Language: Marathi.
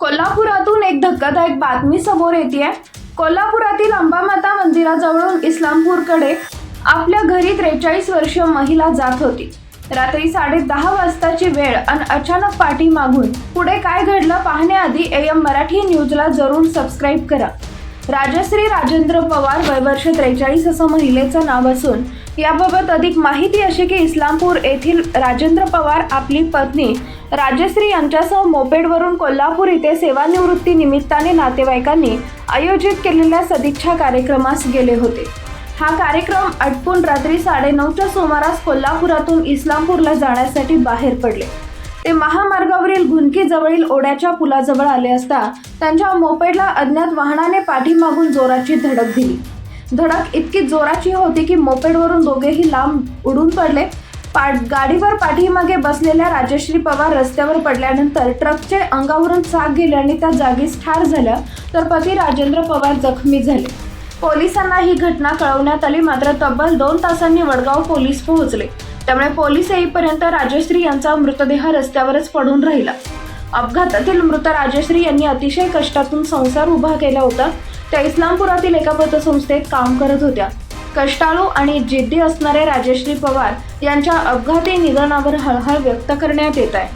कोल्हापुरातून एक धक्कादायक बातमी समोर येते कोल्हापुरातील अंबामाता मंदिराजवळून इस्लामपूरकडे आपल्या घरी त्रेचाळीस वर्ष महिला जात होती. रात्री साडे दहा वाजताची वेळ आणि अचानक पाठी मागून पुढे काय घडलं पाहण्याआधी एम मराठी न्यूजला जरूर सबस्क्राईब करा. राजश्री राजेंद्र पवार वय वर्ष त्रेचाळीस असं महिलेचं नाव असून याबाबत अधिक माहिती अशी की इस्लामपूर येथील राजेंद्र पवार आपली पत्नी राजश्री यांच्यासह मोपेडवरून कोल्हापूर इथे सेवानिवृत्ती निमित्ताने नातेवाईकांनी आयोजित केलेल्या सदिच्छा कार्यक्रमास गेले होते. हा कार्यक्रम आटपून रात्री साडेनऊच्या सुमारास कोल्हापुरातून इस्लामपूरला जाण्यासाठी बाहेर पडले. ते महामार्गावरील घुनकीजवळील ओढ्याच्या पुलाजवळ आले असता त्यांच्या मोपेडला अज्ञात वाहनाने पाठीमागून जोराची धडक दिली. धडक इतकी जोराची होती की मोपेडवरून दोघेही लांब उडून पडले. पाठ गाडीवर पाठीमागे बसलेल्या राजश्री पवार रस्त्यावर पडल्यानंतर ट्रकचे अंगावरून चाक गेले आणि त्या जागीच ठार झाल्या तर पती राजेंद्र पवार जखमी झाले. पोलिसांना ही घटना कळवण्यात आली मात्र तब्बल दोन तासांनी वडगाव पोलीस पोहोचले. त्यामुळे पोलीस येईपर्यंत राजश्री यांचा मृतदेह रस्त्यावरच पडून राहिला. अपघातातील मृत राजश्री यांनी अतिशय कष्टातून संसार उभा केला होता. त्या इस्लामपुरातील एका पतसंस्थेत काम करत होत्या. कष्टाळू आणि जिद्दी असणारे राजश्री पवार यांच्या अपघाती निधनावर हळहळ व्यक्त करण्यात येत आहे.